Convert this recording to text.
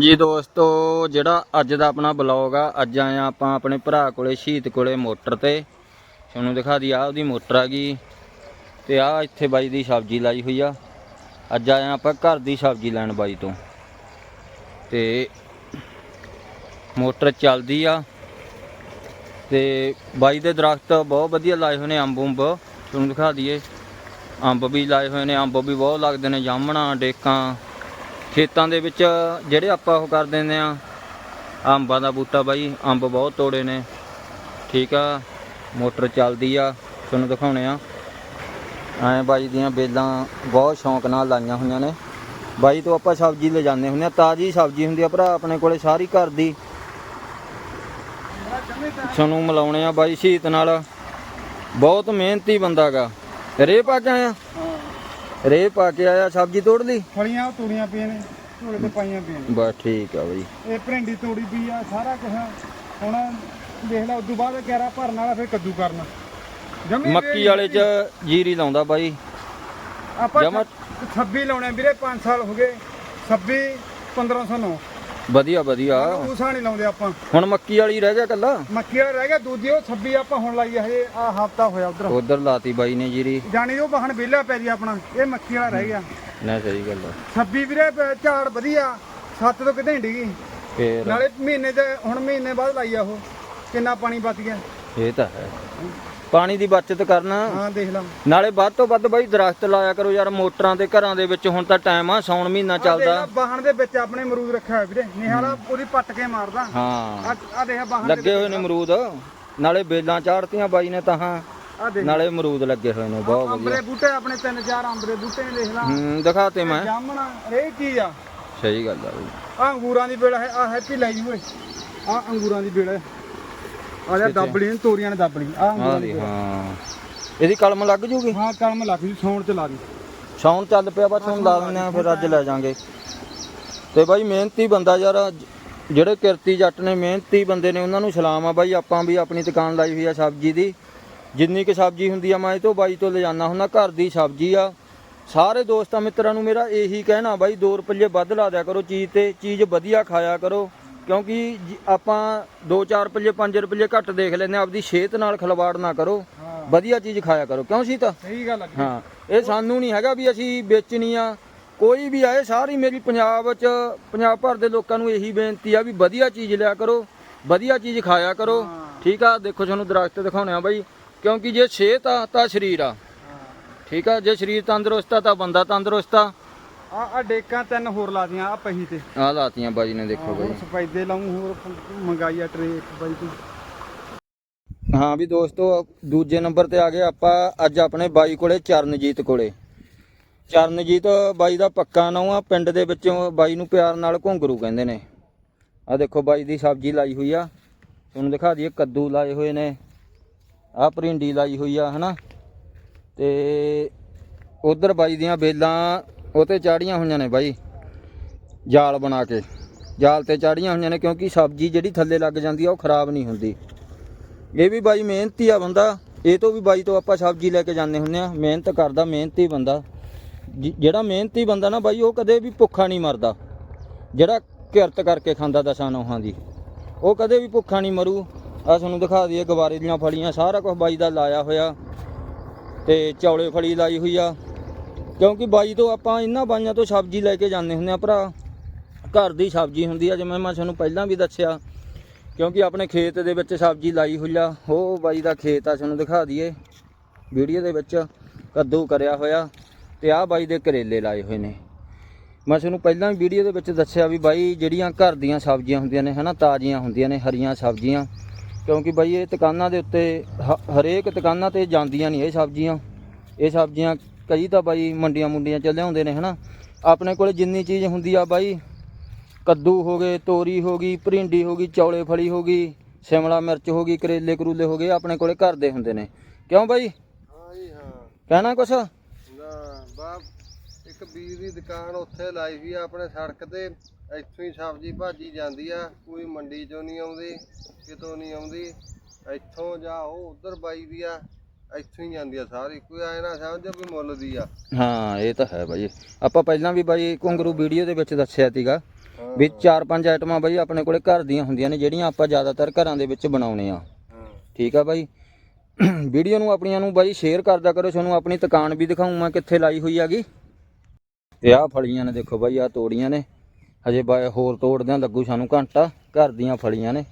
ਜੀ ਦੋਸਤੋ, ਜਿਹੜਾ ਅੱਜ ਦਾ ਆਪਣਾ ਬਲੌਗ ਆ, ਅੱਜ ਆਇਆ ਆਪਾਂ ਆਪਣੇ ਭਰਾ ਕੋਲੇ, ਸ਼ਹੀਦ ਕੋਲੇ ਮੋਟਰ ਤੇ। ਤੁਹਾਨੂੰ ਦਿਖਾ ਦੀ ਆ ਉਹਦੀ ਮੋਟਰ ਆ ਗਈ। ਤੇ ਆ ਇੱਥੇ ਬਾਈ ਦੀ ਸਬਜ਼ੀ ਲਾਈ ਹੋਈ ਆ। ਅੱਜ ਆਇਆ ਆਪਾਂ ਘਰ ਦੀ ਸਬਜ਼ੀ ਲੈਣ ਬਾਈ ਤੋਂ। ਤੇ ਮੋਟਰ ਚੱਲਦੀ ਆ। ਤੇ ਬਾਈ ਦੇ ਦਰਖਤ ਬਹੁਤ ਵਧੀਆ ਲਾਏ ਹੋਏ ਨੇ, ਅੰਬ ਅੰਬ ਤੁਹਾਨੂੰ ਦਿਖਾ ਦਈਏ, ਅੰਬ ਵੀ ਲਾਏ ਹੋਏ ਨੇ, ਅੰਬ ਵੀ ਬਹੁਤ ਲੱਗਦੇ ਨੇ, ਜਾਮਣਾ, ਡੇਕਾਂ। ਖੇਤਾਂ ਦੇ ਵਿੱਚ ਜਿਹੜੇ ਆਪਾਂ ਉਹ ਕਰ ਦਿੰਦੇ ਆ। ਅੰਬਾਂ ਦਾ ਬੂਟਾ ਬਾਈ, ਅੰਬ ਬਹੁਤ ਤੋੜੇ ਨੇ। ਠੀਕ ਆ, ਮੋਟਰ ਚੱਲਦੀ ਆ, ਤੁਹਾਨੂੰ ਦਿਖਾਉਣੇ ਆ। ਐ ਬਾਈ ਦੀਆਂ ਬੇਲਾਂ ਬਹੁਤ ਸ਼ੌਂਕ ਨਾਲ ਲਾਈਆਂ ਹੋਈਆਂ ਨੇ। ਬਾਈ ਤੋਂ ਆਪਾਂ ਸਬਜ਼ੀ ਲੈ ਜਾਂਦੇ ਹੁੰਦੇ ਆ, ਤਾਜ਼ੀ ਸਬਜ਼ੀ ਹੁੰਦੀ ਆ, ਭਰਾ ਆਪਣੇ ਕੋਲੇ ਸਾਰੀ ਘਰ ਦੀ। ਤੁਹਾਨੂੰ ਮਿਲਾਉਣੇ ਆ ਬਾਈ ਸ਼ਹੀਦ ਨਾਲ। ਬਹੁਤ ਮਿਹਨਤੀ ਬੰਦਾ ਗਾ। ਰੇ ਪਾ ਕੇ ਆਇਆ। ਰੇ ਪਾ ਕੇ ਆਇਆ ਸਬਜ਼ੀ ਤੋੜ ਲਈ? ਫਲੀਆਂ ਤੋੜੀਆਂ ਪਈਆਂ ਨੇ ਝੋਲੇ ਤੇ ਪਾਈਆਂ ਪਈਆਂ ਨੇ। ਬਸ ਠੀਕ ਆ ਬਾਈ। ਇਹ ਭਰਿੰਡੀ ਤੋੜੀ ਪਈ ਆ ਸਾਰਾ ਕੁਝ ਹੁਣ ਦੇਖ ਲੈ ਉਦੋਂ ਬਾਅਦ ਕੈਰਾ ਭਰਨ ਵਾਲਾ ਫਿਰ ਕੱਦੂ ਕਰਨਾ। ਜਮੀ ਮੱਕੀ ਵਾਲੇ ਚ ਜੀਰੀ ਲਾਉਂਦਾ ਬਾਈ। ਆਪਾਂ ਜਮਾਂ- 26 ਲਾਉਣੇ ਵੀਰੇ 5 ਸਾਲ ਹੋ ਗਏ। 26 1509 ਵਧੀਆ ਵਧੀਆ। ਉਸਾ ਨਹੀਂ ਲਾਉਂਦੇ ਆਪਾਂ। ਹੁਣ ਮੱਕੀ ਵਾਲੀ ਰਹਿ ਗਿਆ ਕੱਲਾ? ਮੱਕੀ ਵਾਲਾ ਰਹਿ ਗਿਆ ਦੂਜੀ ਉਹ 26 ਆਪਾਂ ਹੁਣ ਲਾਈ ਹਜੇ ਆ ਹਫਤਾ ਹੋਇਆ ਉਧਰ। ਉਧਰ ਲਾਤੀ ਬਾਈ ਨੇ ਜੀਰੀ। ਜਾਣੀ ਉਹ ਬਾਹਣ ਵਿਹਲਾ ਪੈ ਜੀ ਆਪਣਾ ਇਹ ਮੱਕੀ ਵਾਲਾ ਰਹਿ ਗਿਆ। ਨਾ ਸਹੀ ਗੱਲ ਆ। 26 ਵੀਰੇ ਝਾੜ ਵਧੀਆ ਸੱਤ ਤੋਂ ਕਿਤੇ ਡਿੱਗੀ ਫੇਰ। ਨਾਲੇ ਮਹੀਨੇ ਤੇ ਹੁਣ ਮਹੀਨੇ ਬਾਅਦ ਲਾਈ ਆ ਉਹ ਕਿੰਨਾ ਪਾਣੀ ਬਚ ਗਿਆ। ਇਹ ਤਾਂ ਹੈ। ਪਾਣੀ ਦੀ ਬਚਤ ਕਰਨਾ। ਹਾਂ ਦੇਖ ਲਾ। ਨਾਲੇ ਵੱਧ ਤੋਂ ਵੱਧ ਬਾਈ ਦਰਖਤ ਲਾਇਆ ਕਰੋ ਯਾਰ ਮੋਟਰਾਂ ਦੇ ਘਰਾਂ ਦੇ ਵਿੱਚ ਹੁਣ ਤਾਂ ਟਾਈਮ ਆ ਸੌਣ ਮਹੀਨਾ ਚੱਲਦਾ। ਬਾਹਣ ਦੇ ਵਿੱਚ ਆਪਣੇ ਅਮਰੂਦ ਰੱਖਿਆ ਹੋਇਆ ਵੀਰੇ। ਨਿਹਾਲਾ ਉਹਦੀ ਪੱਟ ਕੇ ਮਾਰਦਾ। ਹਾਂ। ਆ ਆ ਦੇਖ ਬਾਹਣ ਲੱਗੇ ਹੋਏ ਨੇ ਅਮਰੂਦ। ਨਾਲੇ ਬੇਲਾਂ ਚਾੜਤੀਆਂ ਬਾਈ ਨੇ ਤਾਂ ਆ ਦੇਖ ਨਾਲੇ ਅਮਰੂਦ ਲੱਗੇ ਹੋਏ ਨੇ ਬਹੁਤ ਵਧੀਆ। ਅੰਬਰੇ ਬੂਟੇ ਆਪਣੇ ਤਿੰਨ ਚਾਰ ਅੰਬਰੇ ਬੂਟੇ ਨੇ ਦੇਖ ਲਾ। ਹੂੰ ਦਿਖਾਤੇ ਮੈਂ। ਜਾਮਣਾ ਰੇ ਚੀਜ਼ ਆ? ਸਹੀ ਗੱਲ ਆ ਬਾਈ। ਆ ਅੰਗੂਰਾਂ ਦੀ ਬੇੜਾ ਹੈ ਆ ਹੈਪੀ ਲੈ ਜੀ ਓਏ। ਆ ਅੰਗੂਰਾਂ ਦੀ ਬੇੜਾ ਆ ਜਾ ਦੱਬ ਲਈ ਤੋਰੀਆਂ ਨੇ ਦੱਬ ਲਈ ਆ ਹਾਂ। ਹਾਂ। ਇਹਦੀ ਕਲਮ ਲੱਗ ਜੂਗੀ? ਹਾਂ ਕਲਮ ਲੱਗ ਜੀ ਸੌਣ ਚ ਲਾ ਦੀ। ਸ਼ੌਣ ਚੱਲ ਪਿਆ ਬਸ ਹੁਣ ਲਾ ਦਿੰਦੇ ਆ ਫਿਰ ਅੱਜ ਲੈ ਜਾਾਂਗੇ। ਤੇ ਬਾਈ ਮਿਹਨਤੀ ਬੰਦਾ ਯਾਰ ਜਿਹੜੇ ਕਿਰਤੀ ਜੱਟ ਨੇ ਮਿਹਨਤੀ ਬੰਦੇ ਨੇ ਉਹਨਾਂ ਨੂੰ ਸਲਾਮ ਆ ਬਾਈ। ਆਪਾਂ ਵੀ ਆਪਣੀ ਦੁਕਾਨ ਲਾਈ ਹੋਈ ਆ ਸਬਜ਼ੀ ਦੀ। ਜਿੰਨੀ ਕਿ ਸਬਜ਼ੀ ਹੁੰਦੀ ਆ ਮੈਂ ਇਹ ਤੋਂ ਬਾਈ ਤੋਂ ਲਿਜਾਣਾ ਹੁੰਦਾ ਘਰ ਦੀ ਸਬਜ਼ੀ ਆ। ਸਾਰੇ ਦੋਸਤਾਂ ਮਿੱਤਰਾਂ ਨੂੰ ਮੇਰਾ ਇਹੀ ਕਹਿਣਾ ਬਾਈ 2 ਰੁਪਏ ਵੱਧ ਲਾ ਦਿਆ ਕਰੋ ਚੀਜ਼ ਤੇ ਚੀਜ਼ ਵਧੀਆ ਖਾਇਆ ਕਰੋ। ਕਿਉਂਕਿ ਜ- ਆਪਾਂ 2-4 ਰੁਪਏ 5 ਰੁਪਏ ਘੱਟ ਦੇਖ ਲੈਂਦੇ ਆ ਆਪਦੀ ਸਿਹਤ ਨਾਲ ਖਿਲਵਾੜ ਨਾ ਕਰੋ। ਹਾਂ। ਵਧੀਆ ਚੀਜ਼ ਖਾਇਆ ਕਰੋ ਕਿਉਂ ਸੀਤਾ? ਸਹੀ ਗੱਲ ਆ ਹਾਂ ਇਹ ਸਾਨੂੰ ਨਹੀਂ ਹੈਗਾ ਵੀ ਅਸੀਂ ਵੇਚਣੀ ਆ। ਕੋਈ ਵੀ ਆਏ ਸਾਰੀ ਮੇਰੀ ਪੰਜਾਬ 'ਚ ਪੰਜਾਬ ਭਰ ਦੇ ਲੋਕਾਂ ਨੂੰ ਇਹੀ ਬੇਨਤੀ ਆ ਵੀ ਵਧੀਆ ਚੀਜ਼ ਲਿਆ ਕਰੋ ਵਧੀਆ ਚੀਜ਼ ਖਾਇਆ ਕਰੋ। ਠੀਕ ਆ ਦੇਖੋ ਤੁਹਾਨੂੰ ਦਰਖਤ ਦਿਖਾਉਣੇ ਆ ਬਾਈ। ਕਿਉਂਕਿ ਜੇ ਸਿਹਤ ਆ ਤਾਂ ਸਰੀਰ ਆ। ਠੀਕ ਆ ਜੇ ਸਰੀਰ ਤੰਦਰੁਸਤ ਆ ਤਾਂ ਬੰਦਾ ਤੰਦਰੁਸਤ ਆ। ਆ ਆ ਡੇਕਾਂ ਤਿੰਨ ਹੋਰ ਲਾ ਦੀਆਂ ਆ ਪਹੀ ਤੇ। ਆ ਲਾਤੀਆਂ ਬਾਈ ਨੇ ਦੇਖੋ ਬਾਈ। ਹੋਰ ਸਫੈਦੇ ਲਾਉਂ ਹੋਰ ਮੰਗਾਈ ਆ ਟਰੇ ਇੱਕ ਬਾਈ ਤੂੰ। ਹਾਂ ਵੀ ਦੋਸਤੋ ਦੂਜੇ ਨੰਬਰ ਤੇ ਆ ਗਏ ਆਪਾਂ ਅੱਜ ਆਪਣੇ ਬਾਈ ਕੋਲੇ ਚਰਨਜੀਤ ਕੋਲੇ। ਚਰਨਜੀਤ ਬਾਈ ਦਾ ਪੱਕਾ ਨਾਂ ਆ ਪਿੰਡ ਦੇ ਵਿੱਚੋਂ ਬਾਈ ਨੂੰ ਪਿਆਰ ਨਾਲ ਘੁੰਗਰੂ ਕਹਿੰਦੇ ਨੇ। ਆ ਦੇਖੋ ਬਾਈ ਦੀ ਸਬਜ਼ੀ ਲਾਈ ਹੋਈ ਆ। ਤੁਹਾਨੂੰ ਦਿਖਾ ਦਈਏ ਕੱਦੂ ਲਾਏ ਹੋਏ ਨੇ। ਆ ਭਰਿੰਡੀ ਲਾਈ ਹੋਈ ਆ ਹਨਾ। ਤੇ ਉਧਰ ਬਾਈ ਦੀਆਂ ਬੇਲਾਂ ਉਹ ਤੇ ਚਾੜੀਆਂ ਹੋਈਆਂ ਨੇ ਬਾਈ, ਜਾਲ ਬਣਾ ਕੇ। ਜਾਲ ਤੇ ਚਾੜੀਆਂ ਹੋਈਆਂ ਨੇ ਕਿਉਂਕਿ ਸਬਜ਼ੀ ਜਿਹੜੀ ਥੱਲੇ ਲੱਗ ਜਾਂਦੀ ਆ, ਉਹ ਖਰਾਬ ਨਹੀਂ ਹੁੰਦੀ। ਇਹ ਵੀ ਬਾਈ ਮਿਹਨਤੀ ਆ ਬੰਦਾ। ਇਹ ਤੋਂ ਵੀ ਬਾਈ ਤੋਂ ਆਪਾਂ ਸਬਜ਼ੀ ਲੈ ਕੇ ਜਾਂਦੇ ਹੁੰਦੇ ਆ। ਮਿਹਨਤ ਕਰਦਾ, ਮਿਹਨਤੀ ਬੰਦਾ। ਜਿ- ਜਿਹੜਾ ਮਿਹਨਤੀ ਬੰਦਾ ਨਾ ਬਾਈ, ਉਹ ਕਦੇ ਵੀ ਭੁੱਖਾ ਨਹੀਂ ਮਰਦਾ। ਜਿਹੜਾ ਕਿਰਤ ਕਰਕੇ ਖਾਂਦਾ ਦਸਾਂ ਨੌਹਾਂ ਦੀ। ਉਹ ਕਦੇ ਵੀ ਭੁੱਖਾ ਨਹੀਂ ਮਰੂ। ਆ ਤੁਹਾਨੂੰ ਦਿਖਾ ਦਈਏ ਗਵਾਰੇ ਦੀਆਂ ਫਲੀਆਂ, ਸਾਰਾ ਕੁਝ ਬਾਈ ਦਾ ਲਾਇਆ ਹੋਇਆ। ਤੇ ਚੌਲੇ ਫਲੀ ਲਾਈ ਹੋਈ ਆ। ਕਿਉਂਕਿ ਬਾਈ ਤੋਂ ਆਪਾਂ ਇਹਨਾਂ ਬਾਈਆਂ ਤੋਂ ਸਬਜ਼ੀ ਲੈ ਕੇ ਜਾਂਦੇ ਹੁੰਦੇ ਆ ਭਰਾ। ਘਰ ਦੀ ਸਬਜ਼ੀ ਹੁੰਦੀ ਆ, ਜਿਵੇਂ ਮੈਂ ਤੁਹਾਨੂੰ ਪਹਿਲਾਂ ਵੀ ਦੱਸਿਆ, ਕਿਉਂਕਿ ਆਪਣੇ ਖੇਤ ਦੇ ਵਿੱਚ ਸਬਜ਼ੀ ਲਾਈ ਹੋਈ ਆ। ਉਹ ਬਾਈ ਦਾ ਖੇਤ ਆ, ਤੁਹਾਨੂੰ ਦਿਖਾ ਦਈਏ। ਵੀਡੀਓ ਦੇ ਵਿੱਚ ਕੱਦੂ ਕਰਿਆ ਹੋਇਆ ਤੇ ਆਹ ਬਾਈ ਦੇ ਕਰੇਲੇ ਲਾਏ ਹੋਏ ਨੇ। ਮੈਂ ਤੁਹਾਨੂੰ ਪਹਿਲਾਂ ਵੀ ਵੀਡੀਓ ਦੇ ਵਿੱਚ ਦੱਸਿਆ ਵੀ ਬਾਈ ਜਿਹੜੀਆਂ ਘਰ ਦੀਆਂ ਸਬਜ਼ੀਆਂ ਹੁੰਦੀਆਂ ਨੇ, ਹਨਾ, ਤਾਜ਼ੀਆਂ ਹੁੰਦੀਆਂ ਨੇ, ਹਰੀਆਂ ਸਬਜ਼ੀਆਂ। ਕਿਉਂਕਿ ਬਾਈ ਇਹ ਦੁਕਾਨਾਂ ਦੇ ਉੱਤੇ ਹ- ਹਰੇਕ ਦੁਕਾਨਾਂ ਤੇ ਜਾਂਦੀਆਂ ਨਹੀਂ ਇਹ ਸਬਜ਼ੀਆਂ। ਇਹ ਸਬਜ਼ੀਆਂ ਕਈ ਤਾਂ ਬਾਈ ਮੰਡੀਆਂ ਮੁੰਡੀਆਂ ਚ ਲਿਆਉਂਦੇ ਨੇ ਹਨਾ? ਆਪਣੇ ਕੋਲੇ ਜਿੰਨੀ ਚੀਜ਼ ਹੁੰਦੀ ਆ ਬਾਈ ਕੱਦੂ ਹੋ ਗਏ ਤੋਰੀ ਹੋ ਗਈ ਭਰਿੰਡੀ ਹੋ ਗਈ ਚੌਲੇ ਫਲੀ ਹੋ ਗਈ ਸ਼ਿਮਲਾ ਮਿਰਚ ਹੋ ਗਈ ਕਰੇਲੇ ਕਰੂਲੇ ਹੋ ਗਏ ਆਪਣੇ ਕੋਲੇ ਘਰ ਦੇ ਹੁੰਦੇ ਨੇ। ਕਿਉਂ ਬਾਈ? ਹਾਂ ਜੀ ਹਾਂ। ਕਹਿਣਾ ਕੁਛ? ਨਾ ਬਾਪ ਇੱਕ ਵੀਰ ਦੀ ਦੁਕਾਨ ਉੱਥੇ ਲਾਈ ਵੀ ਆ ਆਪਣੇ ਸੜਕ ਤੇ ਇੱਥੋਂ ਹੀ ਸਬਜ਼ੀ ਭਾਜੀ ਜਾਂਦੀ ਆ ਕੋਈ ਮੰਡੀ ਚੋਂ ਨਹੀਂ ਆਉਂਦੀ ਕਿਤੋਂ ਨਹੀਂ ਆਉਂਦੀ ਇੱਥੋਂ ਜਾ ਉਹ ਉਧਰ ਬਾਈ ਦੀ ਆ ਇੱਥੋਂ ਹੀ ਜਾਂਦੀ ਆ ਸਾਰੀ। ਕੋਈ ਐ ਨਾ ਸਮਝੋ ਵੀ ਮੁੱਲ ਦੀ ਆ। ਹਾਂ ਇਹ ਤਾਂ ਹੈ ਬਾਈ। ਆਪਾਂ ਪਹਿਲਾਂ ਵੀ ਬਾਈ ਘੁੰਗਰੂ ਵੀਡੀਓ ਦੇ ਵਿੱਚ ਦੱਸਿਆ ਸੀਗਾ ਵੀ ਚਾਰ ਪੰਜ ਆਈਟਮਾਂ ਬਾਈ ਆਪਣੇ ਕੋਲੇ ਘਰ ਦੀਆਂ ਹੁੰਦੀਆਂ ਨੇ ਜਿਹੜੀਆਂ ਆਪਾਂ ਜ਼ਿਆਦਾਤਰ ਘਰਾਂ ਦੇ ਵਿੱਚ ਬਣਾਉਣੇ ਆ। ਠੀਕ ਆ ਬਾਈ। ਵੀਡੀਓ ਨੂੰ ਆਪਣੀਆਂ ਨੂੰ ਬਾਈ ਸ਼ੇਅਰ ਕਰਦਾ ਕਰੋ ਤੁਹਾਨੂੰ ਆਪਣੀ ਦੁਕਾਨ ਵੀ ਦਿਖਾਉਂ ਮੈਂ ਕਿੱਥੇ ਲਾਈ ਹੋਈ ਹੈਗੀ। ਤੇ ਆਹ ਫਲੀਆਂ ਨੇ ਦੇਖੋ ਬਾਈ ਆਹ ਤੋੜੀਆਂ ਨੇ। ਹਜੇ ਬਾਈ ਹੋਰ ਤੋੜਦਿਆਂ ਲੱਗੂ ਸਾਨੂੰ ਘੰਟਾ ਘਰ ਦੀਆਂ ਫਲੀਆਂ ਨੇ।